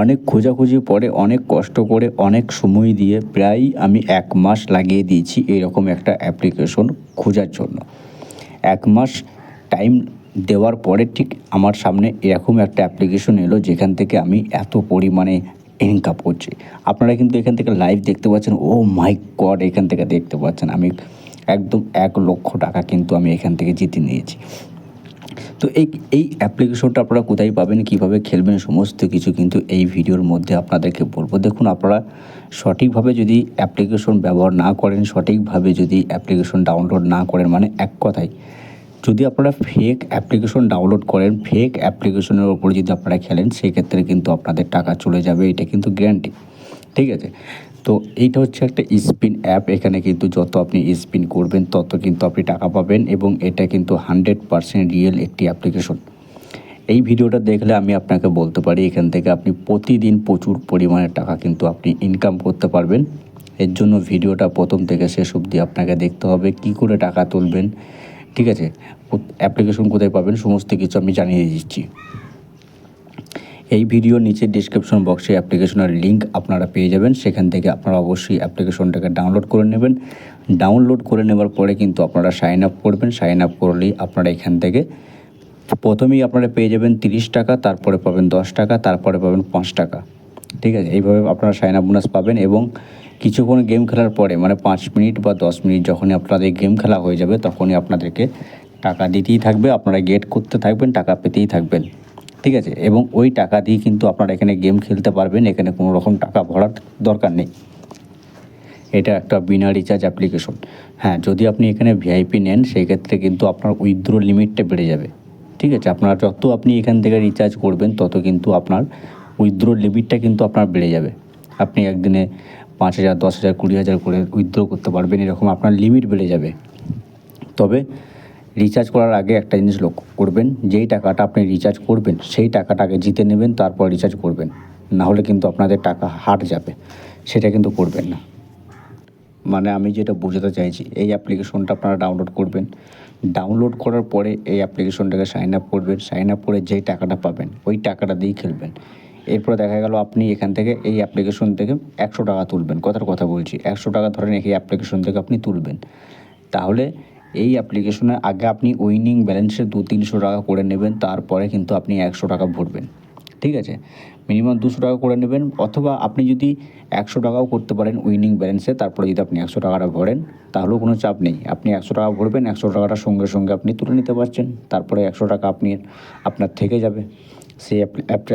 অনেক খোঁজাখুঁজি পরে, অনেক কষ্ট করে, অনেক সময় দিয়ে প্রায় আমি এক মাস লাগিয়ে দিয়েছি এরকম একটা অ্যাপ্লিকেশন খোঁজার জন্য। এক মাস টাইম দেওয়ার পরে ঠিক আমার সামনে এরকম একটা অ্যাপ্লিকেশন এলো যেখান থেকে আমি এত পরিমাণে ইনকাম করছি। আপনারা কিন্তু এখান থেকে লাইভ দেখতে পাচ্ছেন, ও মাই গড এখান থেকে দেখতে পাচ্ছেন। আমি একদম এক লক্ষ টাকা কিন্তু আমি এখান থেকে জিতে নিয়েছি। তো এই এই অ্যাপ্লিকেশনটা আপনারা কোথায় পাবেন, কীভাবে খেলবেন, সমস্ত কিছু কিন্তু এই ভিডিওর মধ্যে আপনাদেরকে বলব। দেখুন, আপনারা সঠিকভাবে যদি অ্যাপ্লিকেশন ব্যবহার না করেন, সঠিকভাবে যদি অ্যাপ্লিকেশন ডাউনলোড না করেন মানে এক কথায়, যদি আপনারা ফেক অ্যাপ্লিকেশন ডাউনলোড করেন ফেক অ্যাপ্লিকেশনের ওপর যদি আপনারা খেলেন, সেক্ষেত্রে কিন্তু আপনাদের টাকা চলে যাবে, এটা কিন্তু গ্যারান্টি ঠিক আছে? তো এইটা হচ্ছে একটা স্পিন অ্যাপ এখানে কিন্তু যত আপনি স্পিন করবেন, তত কিন্তু আপনি টাকা পাবেন এবং এটা কিন্তু হান্ড্রেড পারসেন্ট রিয়েল একটি অ্যাপ্লিকেশন এই ভিডিওটা দেখলে আমি আপনাকে বলতে পারি, এখান থেকে আপনি প্রতিদিন প্রচুর পরিমাণে টাকা কিন্তু আপনি ইনকাম করতে পারবেন। এর জন্য ভিডিওটা প্রথম থেকে শেষ অবধি আপনাকে দেখতে হবে, কি করে টাকা তুলবেন, ঠিক আছে? অ্যাপ্লিকেশন কোথায় পাবেন, সমস্ত কিছু আমি জানিয়ে দিচ্ছি। এই ভিডিও নিচে ডিসক্রিপশন বক্সে অ্যাপ্লিকেশনের লিঙ্ক আপনারা পেয়ে যাবেন। সেখান থেকে আপনারা অবশ্যই অ্যাপ্লিকেশনটাকে ডাউনলোড করে নেবেন। ডাউনলোড করে নেওয়ার পরে কিন্তু আপনারা সাইন আপ করবেন। সাইন আপ করলেই আপনারা এখান থেকে প্রথমেই আপনারা পেয়ে যাবেন তিরিশ টাকা, তারপরে পাবেন দশ টাকা, তারপরে পাবেন পাঁচ টাকা। ঠিক আছে? এইভাবে আপনারা সাইন আপ বোনাস পাবেন এবং কিছুক্ষণ গেম খেলার পরে মানে পাঁচ মিনিট বা দশ মিনিট যখনই আপনাদের গেম খেলা হয়ে যাবে, তখনই আপনাদেরকে টাকা দিতেই থাকবে, আপনারা গেট করতে থাকবেন, টাকা পেতেই থাকবেন। ঠিক আছে? এবং ওই টাকা দিয়ে কিন্তু আপনারা এখানে গেম খেলতে পারবেন। এখানে কোনো রকম টাকা ভরার দরকার নেই। এটা একটা বিনা রিচার্জ অ্যাপ্লিকেশন হ্যাঁ যদি আপনি এখানে ভিআইপি নেন, সেই ক্ষেত্রে কিন্তু আপনার উইথড্রো লিমিটটা বেড়ে যাবে। ঠিক আছে? আপনার যত আপনি এখান থেকে রিচার্জ করবেন, তত কিন্তু আপনার উইথড্রো লিমিটটা কিন্তু আপনার বেড়ে যাবে। আপনি একদিনে পাঁচ হাজার, দশ হাজার, কুড়ি হাজার করে উইথড্র করতে পারবেন। এরকম আপনার লিমিট বেড়ে যাবে। তবে রিচার্জ করার আগে একটা জিনিস লক্ষ্য করবেন, যেই টাকাটা আপনি রিচার্জ করবেন, সেই টাকাটাকে জিতে নেবেন, তারপর রিচার্জ করবেন। না হলে কিন্তু আপনাদের টাকা হাট যাবে। সেটা কিন্তু করবেন না। মানে আমি যেটা বোঝাতে চাইছি, এই অ্যাপ্লিকেশনটা আপনারা ডাউনলোড করবেন। ডাউনলোড করার পরে এই অ্যাপ্লিকেশনটাকে সাইন আপ করবেন। সাইন আপ করে যেই টাকাটা পাবেন, ওই টাকাটা দিয়েই খেলবেন। এরপরে দেখা গেল আপনি এখান থেকে এই অ্যাপ্লিকেশন থেকে একশো টাকা তুলবেন। কথার কথা বলছি, একশো টাকা ধরেন এই অ্যাপ্লিকেশন থেকে আপনি তুলবেন। তাহলে এই অ্যাপ্লিকেশনে আগে আপনি উইনিং ব্যালেন্সে দু তিনশো টাকা করে নেবেন, তারপরে কিন্তু আপনি একশো টাকা ভরবেন। ঠিক আছে? মিনিমাম দুশো টাকা করে নেবেন, অথবা আপনি যদি একশো টাকাও করতে পারেন উইনিং ব্যালেন্সে তারপরে যদি আপনি একশো টাকাটা ভরেন, তাহলেও কোনো চাপ নেই। আপনি একশো টাকা ভরবেন, একশো টাকাটা সঙ্গে সঙ্গে আপনি তুলে নিতে পারছেন, তারপরে একশো টাকা আপনি, আপনার থেকে যাবে। সেই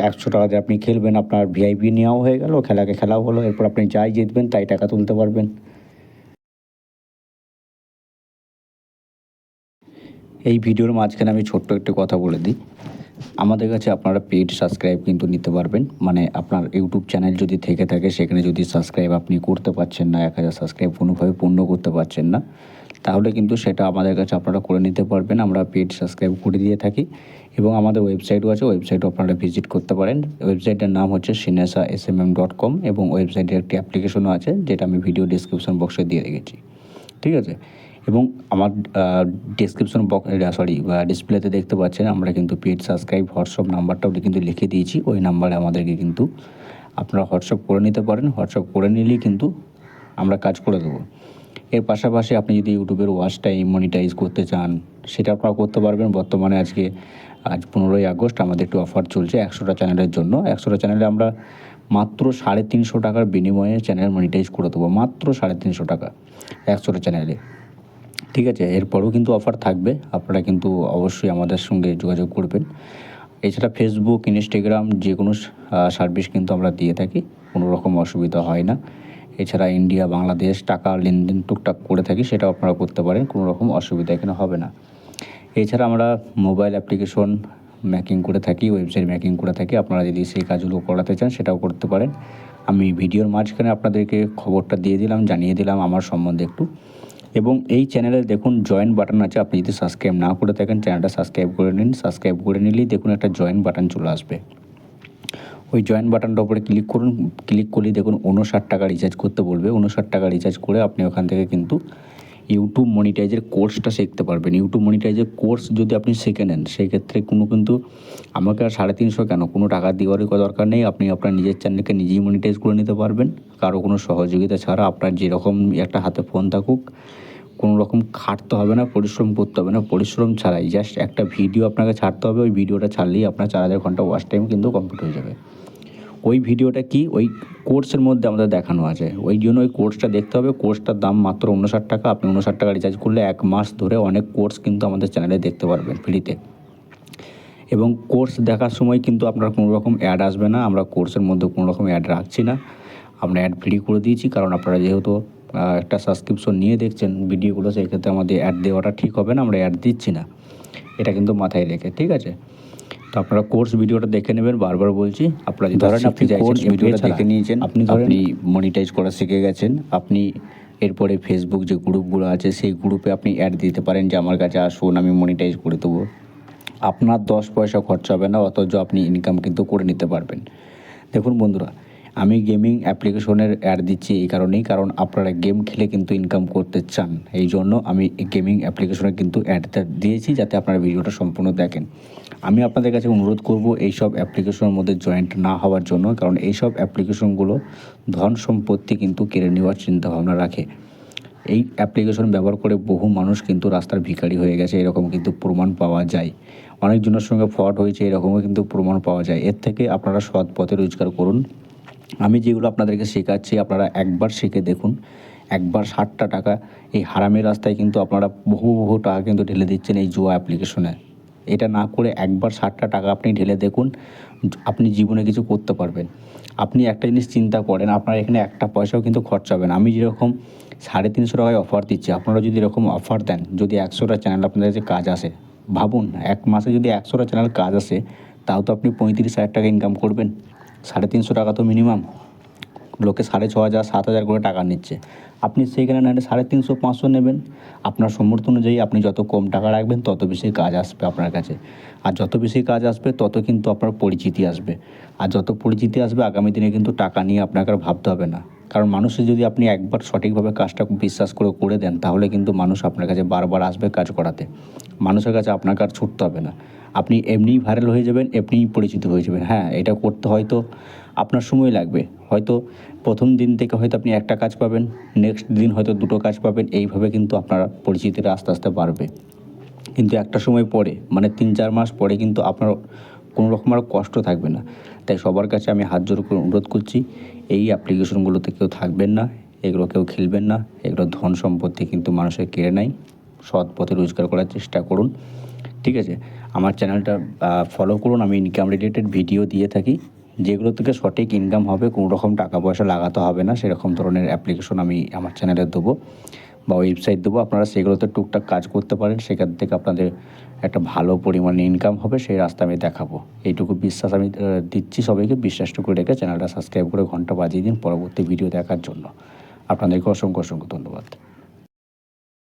একশো টাকা দিয়ে আপনি খেলবেন, আপনার ভিআইপি নেওয়াও হয়ে গেল, খেলাকে খেলাও হলো, এরপর আপনি যাই জিতবেন, তাই টাকা তুলতে পারবেন। এই ভিডিওর মাঝখানে আমি ছোট্ট একটি কথা বলে দিই। আমাদের কাছে আপনারা পেড সাবস্ক্রাইব কিন্তু নিতে পারবেন। মানে আপনার ইউটিউব চ্যানেল যদি থেকে থাকে, সেখানে যদি সাবস্ক্রাইব আপনি করতে পারছেন না, এক হাজার সাবস্ক্রাইব কোনোভাবে পূর্ণ করতে পারছেন না, তাহলে কিন্তু সেটা আমাদের কাছে আপনারা করে নিতে পারবেন। আমরা পেড সাবস্ক্রাইব করে দিয়ে থাকি এবং আমাদের ওয়েবসাইটও আছে, ওয়েবসাইটও আপনারা ভিজিট করতে পারেন। ওয়েবসাইটের নাম হচ্ছে সিনেসা S M M dot com এবং ওয়েবসাইটের একটি অ্যাপ্লিকেশনও আছে, যেটা আমি ভিডিও ডিসক্রিপশন বক্সে দিয়ে রেখেছি। ঠিক আছে? এবং আমার ডিসক্রিপশন বক্স সরি ডিসপ্লেতে দেখতে পাচ্ছেন, আমরা কিন্তু পেড সাবস্ক্রাইব হোয়াটসঅ্যাপ নাম্বারটাও কিন্তু লিখে দিয়েছি। ওই নাম্বারে আমাদেরকে কিন্তু আপনারা হোয়াটসঅ্যাপ করে নিতে পারেন। হোয়াটসঅ্যাপ করে নিলেই কিন্তু আমরা কাজ করে দেবো। এর পাশাপাশি আপনি যদি ইউটিউবের ওয়াচ টাইম মনিটাইজ করতে চান, সেটা আপনারা করতে পারবেন। বর্তমানে আজকে, আজ পনেরোই আগস্ট, আমাদের একটু অফার চলছে একশোটা চ্যানেলের জন্য। একশোটা চ্যানেলে আমরা মাত্র সাড়ে তিনশো টাকার বিনিময়ে চ্যানেল মনিটাইজ করে দেবো। মাত্র সাড়ে তিনশো টাকা একশোটা চ্যানেলে ঠিক আছে, এরপরেও কিন্তু অফার থাকবে, আপনারা কিন্তু অবশ্যই আমাদের সঙ্গে যোগাযোগ করবেন। এছাড়া ফেসবুক ইনস্টাগ্রাম যে কোনো সার্ভিস কিন্তু আমরা দিয়ে থাকি, কোনো রকম অসুবিধা হয় না। এছাড়া ইন্ডিয়া বাংলাদেশ টাকা লেনদেন টুকটাক করে থাকি, সেটাও আপনারা করতে পারেন, কোনো রকম অসুবিধা এখানে হবে না। এছাড়া আমরা মোবাইল অ্যাপ্লিকেশন ম্যাকিং করে থাকি ওয়েবসাইট ম্যাকিং করে থাকি, আপনারা যদি সেই কাজগুলো করাতে চান, সেটাও করতে পারেন। আমি ভিডিওর মাঝখানে আপনাদেরকে খবরটা দিয়ে দিলাম, জানিয়ে দিলাম, আমার সম্বন্ধে একটু। এবং এই চ্যানেলে দেখুন জয়েন বাটন আছে। আপনি যদি সাবস্ক্রাইব না করে থাকেন চ্যানেলটা সাবস্ক্রাইব করে নিন। সাবস্ক্রাইব করে নিলেই দেখুন একটা জয়েন বাটন চলে আসবে। ওই জয়েন বাটনটার উপরে ক্লিক করুন। ক্লিক করলেই দেখুন উনষাট টাকা রিচার্জ করতে বলবে। উনষাট টাকা রিচার্জ করে আপনি ওখান থেকে কিন্তু ইউটিউব মনিটাইজের কোর্সটা শিখতে পারবেন। ইউটিউব মনিটাইজের কোর্স যদি আপনি শিখে নেন, সেক্ষেত্রে কোনো কিন্তু আমাকে আর সাড়ে তিনশো কেন? কোনো টাকা দেওয়ারই দরকার নেই। আপনি আপনার নিজের চ্যানেলকে নিজেই মনিটাইজ করে নিতে পারবেন। কারও কোনো সহযোগিতা ছাড়া আপনার যেরকম একটা হাতে ফোন থাকুক, কোনো রকম খাটতে হবে না, পরিশ্রম করতে হবে না। পরিশ্রম ছাড়াই জাস্ট একটা ভিডিও আপনাকে ছাড়তে হবে। ওই ভিডিওটা ছাড়লেই আপনার চার হাজার ঘণ্টা ওয়াচ টাইম কিন্তু কমপ্লিট হয়ে যাবে। ওই ভিডিওটা কি? ওই কোর্সের মধ্যে আমাদের দেখানো আছে। ওই জন্য ওই কোর্সটা দেখতে হবে। কোর্সটার দাম মাত্র উনষাট টাকা। আপনি উনষাট টাকা রিচার্জ করলে এক মাস ধরে অনেক কোর্স কিন্তু আমাদের চ্যানেলে দেখতে পারবেন ফ্রিতে এবং কোর্স দেখার সময় কিন্তু আপনার কোনো রকম অ্যাড আসবে না। আমরা কোর্সের মধ্যে কোনো রকম অ্যাড রাখছি না। আমরা অ্যাড ফ্রি করে দিয়েছি। কারণ আপনারা যেহেতু একটা সাবস্ক্রিপশন নিয়ে দেখছেন ভিডিওগুলো সেই ক্ষেত্রে আমাদের অ্যাড দেওয়াটা ঠিক হবে না। আমরা অ্যাড দিচ্ছি না। এটা কিন্তু মাথায় রেখে, ঠিক আছে? তো আপনারা কোর্স ভিডিওটা দেখে নেবেন বারবার বলছি আপনারা যদি ধরেন আপনি কোর্স ভিডিওটা দেখে নিয়েছেন, আপনি ধরেন আপনি মনিটাইজ করা শিখে গেছেন আপনি এরপরে ফেসবুক যে গ্রুপগুলো আছে সেই গ্রুপে আপনি অ্যাড দিতে পারেন যে আমার কাছে আসুন আমি মনিটাইজ করে দেবো। আপনার দশ পয়সা খরচা হবে না অথচ আপনি ইনকাম কিন্তু করে নিতে পারবেন। দেখুন বন্ধুরা আমি গেমিং অ্যাপ্লিকেশনের অ্যাড দিচ্ছি এই কারণেই, কারণ আপনারা গেম খেলে কিন্তু ইনকাম করতে চান। এই জন্য আমি গেমিং অ্যাপ্লিকেশনে কিন্তু অ্যাডটা দিয়েছি যাতে আপনারা ভিডিওটা সম্পূর্ণ দেখেন। আমি আপনাদের কাছে অনুরোধ করব এইসব অ্যাপ্লিকেশনের মধ্যে জয়েন্ট না হওয়ার জন্য, কারণ এইসব অ্যাপ্লিকেশনগুলো ধন সম্পত্তি কিন্তু কেড়ে নেওয়ার চিন্তাভাবনা রাখে। এই অ্যাপ্লিকেশন ব্যবহার করে বহু মানুষ কিন্তু রাস্তার ভিখারি হয়ে গেছে, এরকম কিন্তু প্রমাণ পাওয়া যায়। অনেকজনের সঙ্গে ফ্রড হয়েছে, এরকমও কিন্তু প্রমাণ পাওয়া যায়। এর থেকে আপনারা সৎ পথে রোজগার করুন। আমি যেগুলো আপনাদেরকে শেখাচ্ছি, আপনারা একবার শিখে দেখুন। একবার ষাটটা টাকা, এই হারামের রাস্তায় কিন্তু আপনারা বহু বহু টাকা কিন্তু ঢেলে দিচ্ছেন এই জুয়া অ্যাপ্লিকেশনে। এটা না করে একবার ষাটটা টাকা আপনি ঢেলে দেখুন, আপনি জীবনে কিছু করতে পারবেন। আপনি একটা জিনিস চিন্তা করেন, আপনার এখানে একটা পয়সাও কিন্তু খরচা হবে না। আমি যেরকম সাড়ে তিনশো টাকায় অফার দিচ্ছি, আপনারা যদি এরকম অফার দেন, যদি একশোটা চ্যানেল আপনাদের কাছে কাজ আসে, ভাবুন, এক মাসে যদি একশোটা চ্যানেল কাজ আসে, তাও তো আপনি পঁয়ত্রিশ হাজার টাকা ইনকাম করবেন। সাড়ে তিনশো টাকা তো মিনিমাম লোকে সাড়ে ছ হাজার, সাত হাজার করে টাকা নিচ্ছে। আপনি সেইখানে না সাড়ে তিনশো, পাঁচশো নেবেন। আপনার সমর্থ অনুযায়ী আপনি যত কম টাকা রাখবেন, তত বেশি কাজ আসবে আপনার কাছে। আর যত বেশি কাজ আসবে, তত কিন্তু আপনার পরিচিতি আসবে। আর যত পরিচিতি আসবে, আগামী দিনে কিন্তু টাকা নিয়ে আপনাকে আর ভাবতে হবে না। কারণ মানুষের যদি আপনি একবার সঠিকভাবে কাজটা বিশ্বাস করে করে দেন, তাহলে কিন্তু মানুষ আপনার কাছে বারবার আসবে কাজ করাতে। মানুষের কাছে আপনাকে আর ছুটতে হবে না। আপনি এমনিই ভাইরাল হয়ে যাবেন, এমনিই পরিচিত হয়ে যাবেন। হ্যাঁ এটা করতে হয়তো আপনার সময় লাগবে। হয়তো প্রথম দিন থেকে হয়তো আপনি একটা কাজ পাবেন নেক্সট দিন হয়তো দুটো কাজ পাবেন। এইভাবে কিন্তু আপনার পরিচিতিটা আস্তে আস্তে বাড়বে। কিন্তু একটা সময় পরে মানে তিন, চার মাস পরে কিন্তু আপনার কোনো রকম আর কষ্ট থাকবে না। তাই সবার কাছে আমি হাত জোর করে অনুরোধ করছি, এই অ্যাপ্লিকেশনগুলোতে কেউ থাকবেন না, এগুলো কেউ খেলবেন না, এগুলো ধন সম্পত্তি কিন্তু মানুষের কেড়ে নেয়। সৎ পথে রোজগার করার চেষ্টা করুন। ঠিক আছে, আমার চ্যানেলটা ফলো করুন, আমি ইনকাম রিলেটেড ভিডিও দিয়ে থাকি। যেগুলো থেকে সঠিক ইনকাম হবে কোনো রকম টাকা পয়সা লাগাতে হবে না, সেরকম ধরনের অ্যাপ্লিকেশন আমি আমার চ্যানেলে দেবো। বা ওয়েবসাইট দেবো, আপনারা সেগুলোতে টুকটাক কাজ করতে পারেন, সেখান থেকে আপনাদের একটা ভালো পরিমাণে ইনকাম হবে, সেই রাস্তা আমি দেখাবো। এইটুকু বিশ্বাস আমি দিচ্ছি সবাইকে, বিশ্বাসটুকু রেখে চ্যানেলটা সাবস্ক্রাইব করে ঘণ্টা বাজিয়ে দিন পরবর্তী ভিডিও দেখার জন্য। আপনাদেরকে অসংখ্য অসংখ্য ধন্যবাদ।